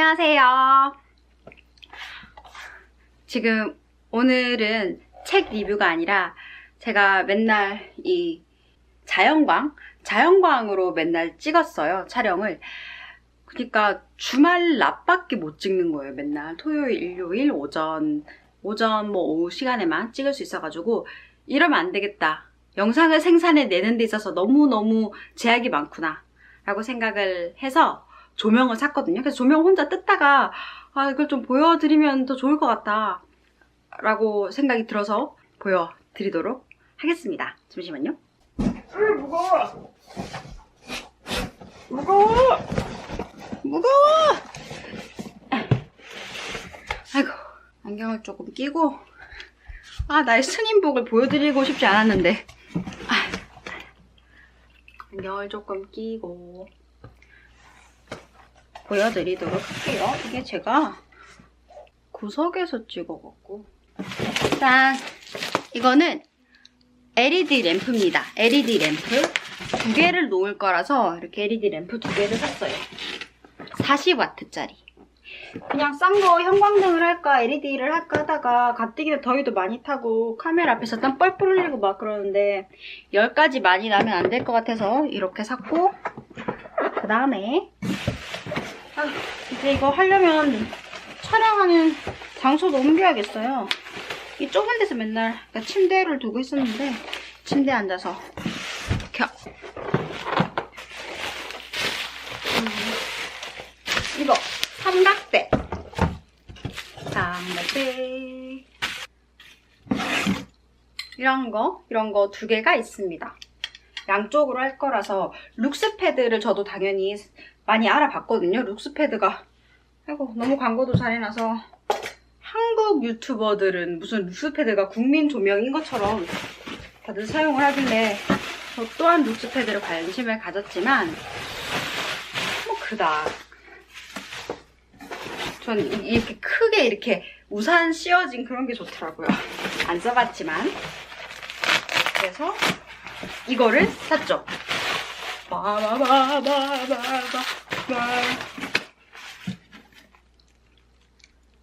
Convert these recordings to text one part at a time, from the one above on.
안녕하세요. 지금 오늘은 책 리뷰가 아니라 제가 맨날 이 자연광, 자연광으로 맨날 찍었어요, 촬영을. 그러니까 주말 낮밖에 못 찍는 거예요, 맨날. 토요일, 일요일, 오전, 오전 뭐 오후 시간에만 찍을 수 있어가지고 이러면 안 되겠다. 영상을 생산해 내는 데 있어서 너무너무 제약이 많구나. 라고 생각을 해서 조명을 샀거든요. 그래서 조명 혼자 뜯다가 아 이걸 좀 보여드리면 더 좋을 것 같다 라고 생각이 들어서 보여드리도록 하겠습니다. 잠시만요. 으, 무거워. 무거워. 무거워! 아이고 안경을 조금 끼고 아 나의 스님복을 보여드리고 싶지 않았는데 아, 안경을 조금 끼고 보여드리도록 할게요. 이게 제가 구석에서 찍어갖고 일단 이거는 LED 램프입니다. LED 램프 두 개를 놓을 거라서 이렇게 LED 램프 두 개를 샀어요. 40W짜리. 그냥 싼 거 형광등을 할까 LED를 할까 하다가 가뜩이나 더위도 많이 타고 카메라 앞에서 땀 뻘뻘 흘리고 막 그러는데 열까지 많이 나면 안 될 것 같아서 이렇게 샀고 그 다음에 아, 이제 이거 하려면 촬영하는 장소도 옮겨야겠어요. 이 좁은 데서 맨날 그러니까 침대를 두고 있었는데 침대에 앉아서 이렇게 음, 이거 삼각대 삼각대 이런 거 이런 거 두 개가 있습니다. 양쪽으로 할 거라서 룩스 패드를 저도 당연히 많이 알아봤거든요. 룩스 패드가 아이고 너무 광고도 잘 해놔서 한국 유튜버들은 무슨 룩스 패드가 국민 조명인 것처럼 다들 사용을 하길래 저 또한 룩스 패드를 관심을 가졌지만 뭐 그다. 전 이- 이렇게 크게 이렇게 우산 씌워진 그런 게 좋더라고요. 안 써봤지만 그래서 이거를 샀죠.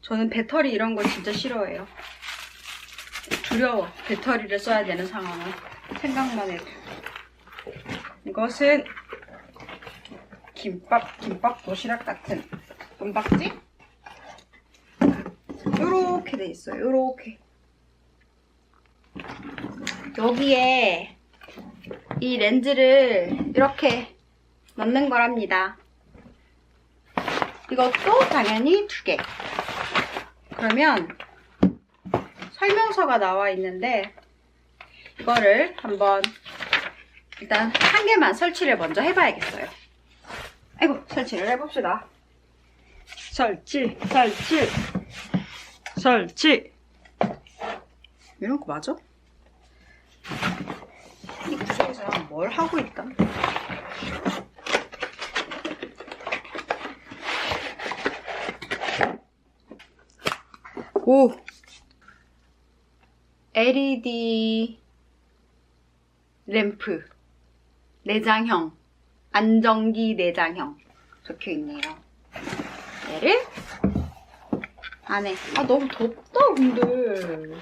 저는 배터리 이런 거 진짜 싫어해요. 두려워. 배터리를 써야 되는 상황은. 생각만 해도. 이것은 김밥, 김밥 도시락 같은 은박지? 요렇게 돼 있어요. 요렇게. 여기에 이 렌즈를 이렇게 넣는 거랍니다. 이것도 당연히 두 개. 그러면 설명서가 나와 있는데 이거를 한번 일단 한 개만 설치를 먼저 해봐야겠어요. 아이고 설치를 해봅시다. 설치, 설치, 설치. 이런 거 맞아? 이 구석에서 뭘 하고 있다? 오! LED 램프 내장형 안정기 내장형 적혀 있네요. 얘를 안에 아 너무 덥다 근데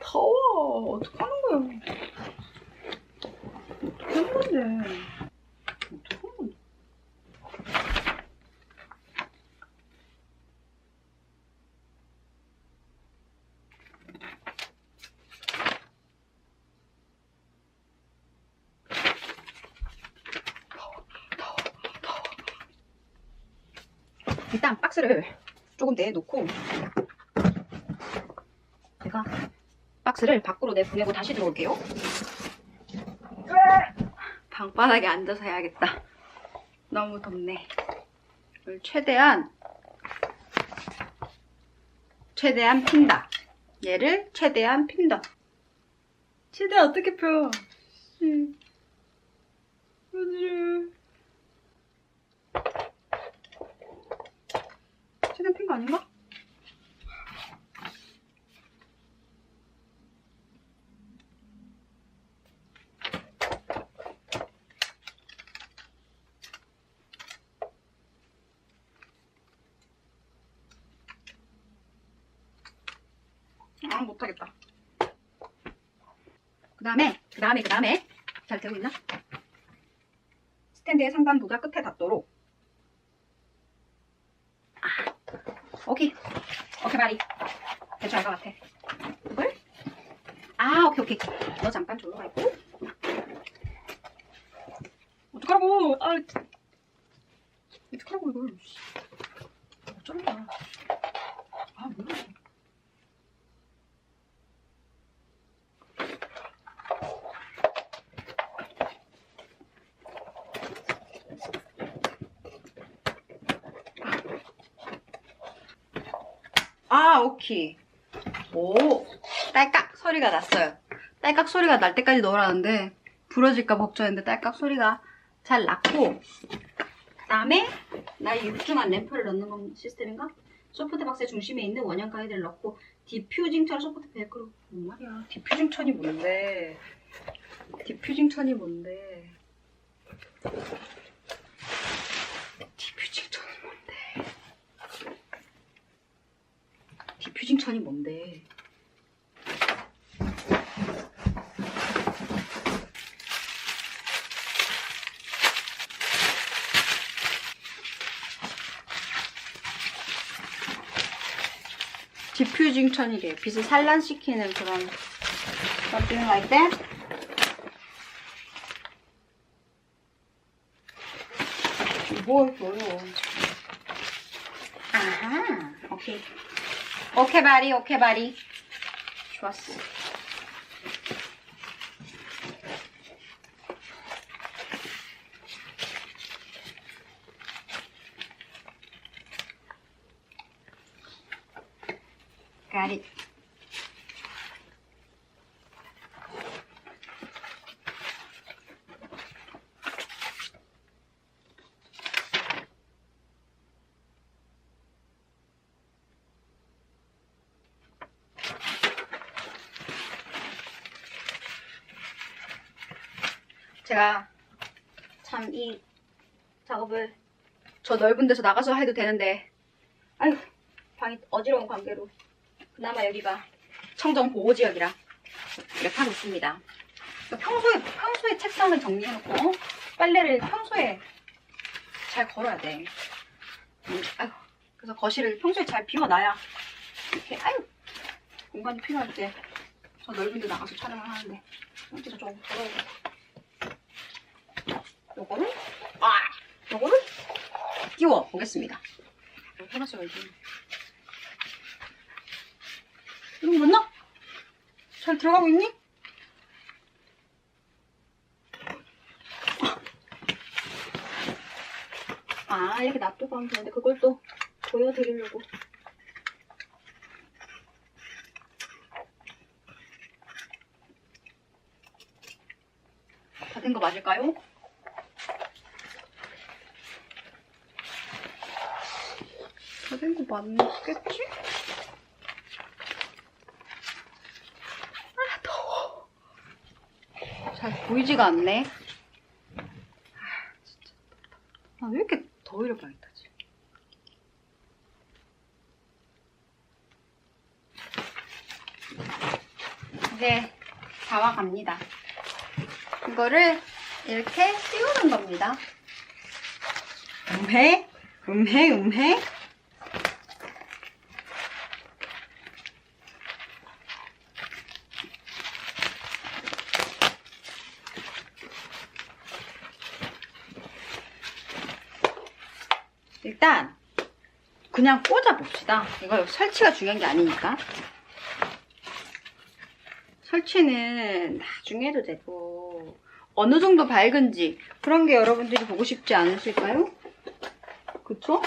더워 어떡하는 거야 건데 일단 박스를 조금 내놓고 제가 박스를 밖으로 내보내고 다시 들어올게요. 방바닥에 앉아서 해야겠다. 너무 덥네. 최대한 최대한 핀다. 얘를 최대한 핀다. 최대한 어떻게 펴? 응. 어디를? 최대한 핀 거 아닌가? 아 못하겠다. 그 다음에 그 다음에 그 다음에 잘 되고 있나? 스탠드의 상단보다 끝에 닿도록. 아 오케이 오케이 말이 대충 알것 같아. 이걸? 아 오케이 오케이. 너 잠깐 졸로 가 있고. 어떡하라고? 아 어떡하라고 이걸? 씨. 어쩌는 거야? 오케이. 오, 딸깍 소리가 났어요. 딸깍 소리가 날 때까지 넣으라는데, 부러질까 걱정했는데, 딸깍 소리가 잘 났고, 그 다음에, 나의 육중한 램프를 넣는 건 시스템인가? 소프트 박스의 중심에 있는 원형 가이드를 넣고, 디퓨징 천 소프트 벨크로. 뭔 말이야. 디퓨징 천이 뭔데? 디퓨징 천이 뭔데? 디퓨징 천이 뭔데? 천이 뭔데? 디퓨징 천이래. 빛을 산란시키는 그런 something like that. 뭘 보여. 아하, 오케이. 오케이 바리 오케이 바리. 좋았어 제가 참 이 작업을 저 넓은 데서 나가서 해도 되는데 아유 방이 어지러운 관계로 그나마 여기가 청정 보호 지역이라 이렇게 하고 있습니다. 평소에 평소에 책상을 정리해놓고 빨래를 평소에 잘 걸어야 돼. 음, 아유, 그래서 거실을 평소에 잘 비워놔야 이렇게 아유 공간이 필요할 때 저 넓은 데 나가서 촬영을 하는데 여기서 좀 더러워. 요거를 아 요거를 끼워 보겠습니다. 해봤어야지. 이거 맞나? 잘 들어가고 있니? 아 이렇게 놔두고 하면 되는데 그걸 또 보여드리려고 다 된 거 맞을까요? 다된거 맞겠지? 아 더워. 잘 보이지가 않네. 아 진짜. 아, 왜 이렇게 더위를 많이 타지? 이제 다 와갑니다. 이거를 이렇게 띄우는 겁니다. 음해? 음해? 음해 일단 그냥 꽂아 봅시다. 이거 설치가 중요한 게 아니니까. 설치는 나중에 해도 되고 어느 정도 밝은지 그런 게 여러분들이 보고 싶지 않으실까요? 그쵸?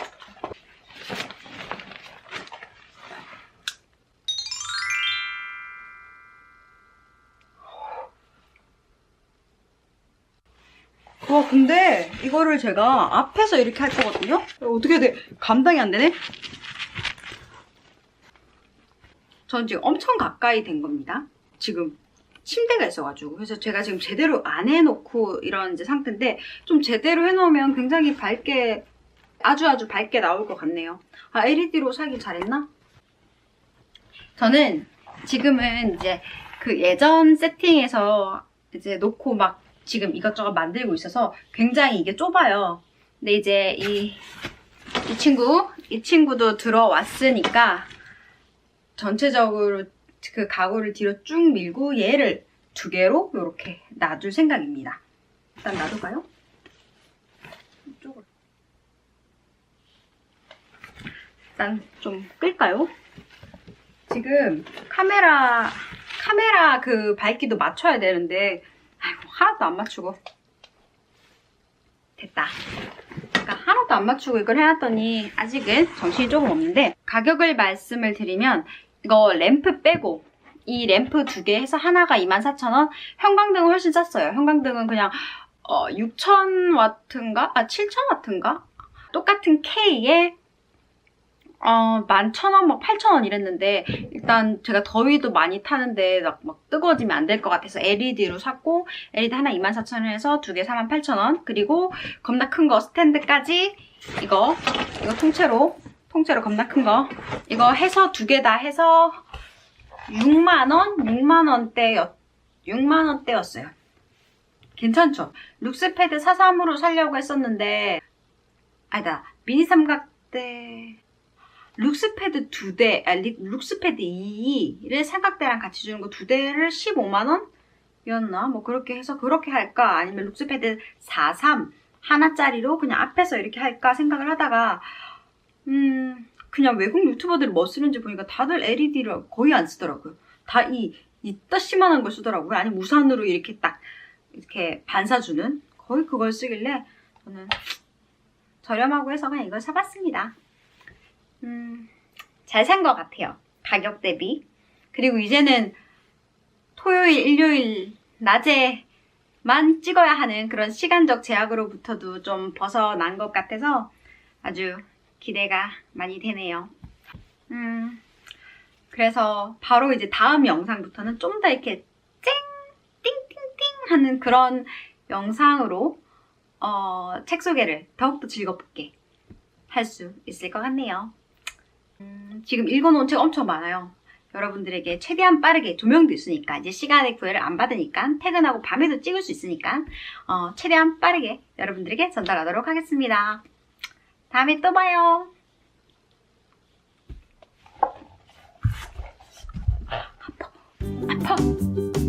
와 근데 이거를 제가 앞에서 이렇게 할 거거든요? 어떻게 돼? 감당이 안 되네? 전 지금 엄청 가까이 된 겁니다. 지금 침대가 있어가지고 그래서 제가 지금 제대로 안 해놓고 이런 이제 상태인데 좀 제대로 해놓으면 굉장히 밝게 아주 아주 밝게 나올 것 같네요. 아 LED로 사길 잘했나? 저는 지금은 이제 그 예전 세팅에서 이제 놓고 막 지금 이것저것 만들고 있어서 굉장히 이게 좁아요. 근데 이제 이, 이 친구, 이 친구도 들어왔으니까 전체적으로 그 가구를 뒤로 쭉 밀고 얘를 두 개로 이렇게 놔둘 생각입니다. 일단 놔둘까요? 이쪽으로. 일단 좀 끌까요? 지금 카메라 카메라 그 밝기도 맞춰야 되는데 하나도 안 맞추고 됐다. 그러니까 하나도 안 맞추고 이걸 해놨더니 아직은 정신이 조금 없는데 가격을 말씀을 드리면 이거 램프 빼고 이 램프 두 개 해서 하나가 24,000원 형광등은 훨씬 쌌어요. 형광등은 그냥 어, 6,000와트인가? 아 7,000와트인가? 똑같은 K에 어, 11,000원, 막 8,000원 이랬는데, 일단 제가 더위도 많이 타는데, 막, 막 뜨거워지면 안 될 것 같아서 LED로 샀고, LED 하나 24,000원 해서 두 개 48,000원. 그리고 겁나 큰 거 스탠드까지, 이거, 이거 통째로, 통째로 겁나 큰 거. 이거 해서 두 개 다 해서 6만원? 6만원대였, 6만원대였어요. 괜찮죠? 룩스패드 4.3으로 살려고 했었는데, 아니다, 미니 삼각대, 룩스패드 두 대, 아, 리- 룩스패드 2를 삼각대랑 같이 주는 거 두 대를 15만원? 이었나? 뭐 그렇게 해서 그렇게 할까? 아니면 룩스패드 43 하나짜리로 그냥 앞에서 이렇게 할까 생각을 하다가 음 그냥 외국 유튜버들이 뭐 쓰는지 보니까 다들 LED를 거의 안 쓰더라고요. 다 이 이따시만한 걸 쓰더라고요. 아니면 우산으로 이렇게 딱 이렇게 반사주는 거의 그걸 쓰길래 저는 저렴하고 해서 그냥 이걸 사봤습니다. 음, 잘 산 것 같아요. 가격 대비. 그리고 이제는 토요일, 일요일, 낮에만 찍어야 하는 그런 시간적 제약으로부터도 좀 벗어난 것 같아서 아주 기대가 많이 되네요. 음, 그래서 바로 이제 다음 영상부터는 좀 더 이렇게 쨍! 띵띵띵! 하는 그런 영상으로 어, 책 소개를 더욱더 즐겁게 할 수 있을 것 같네요. 음, 지금 읽어놓은 책 엄청 많아요. 여러분들에게 최대한 빠르게 조명도 있으니까 이제 시간의 구애를 안 받으니까 퇴근하고 밤에도 찍을 수 있으니까 어, 최대한 빠르게 여러분들에게 전달하도록 하겠습니다. 다음에 또 봐요. 아파. 아파.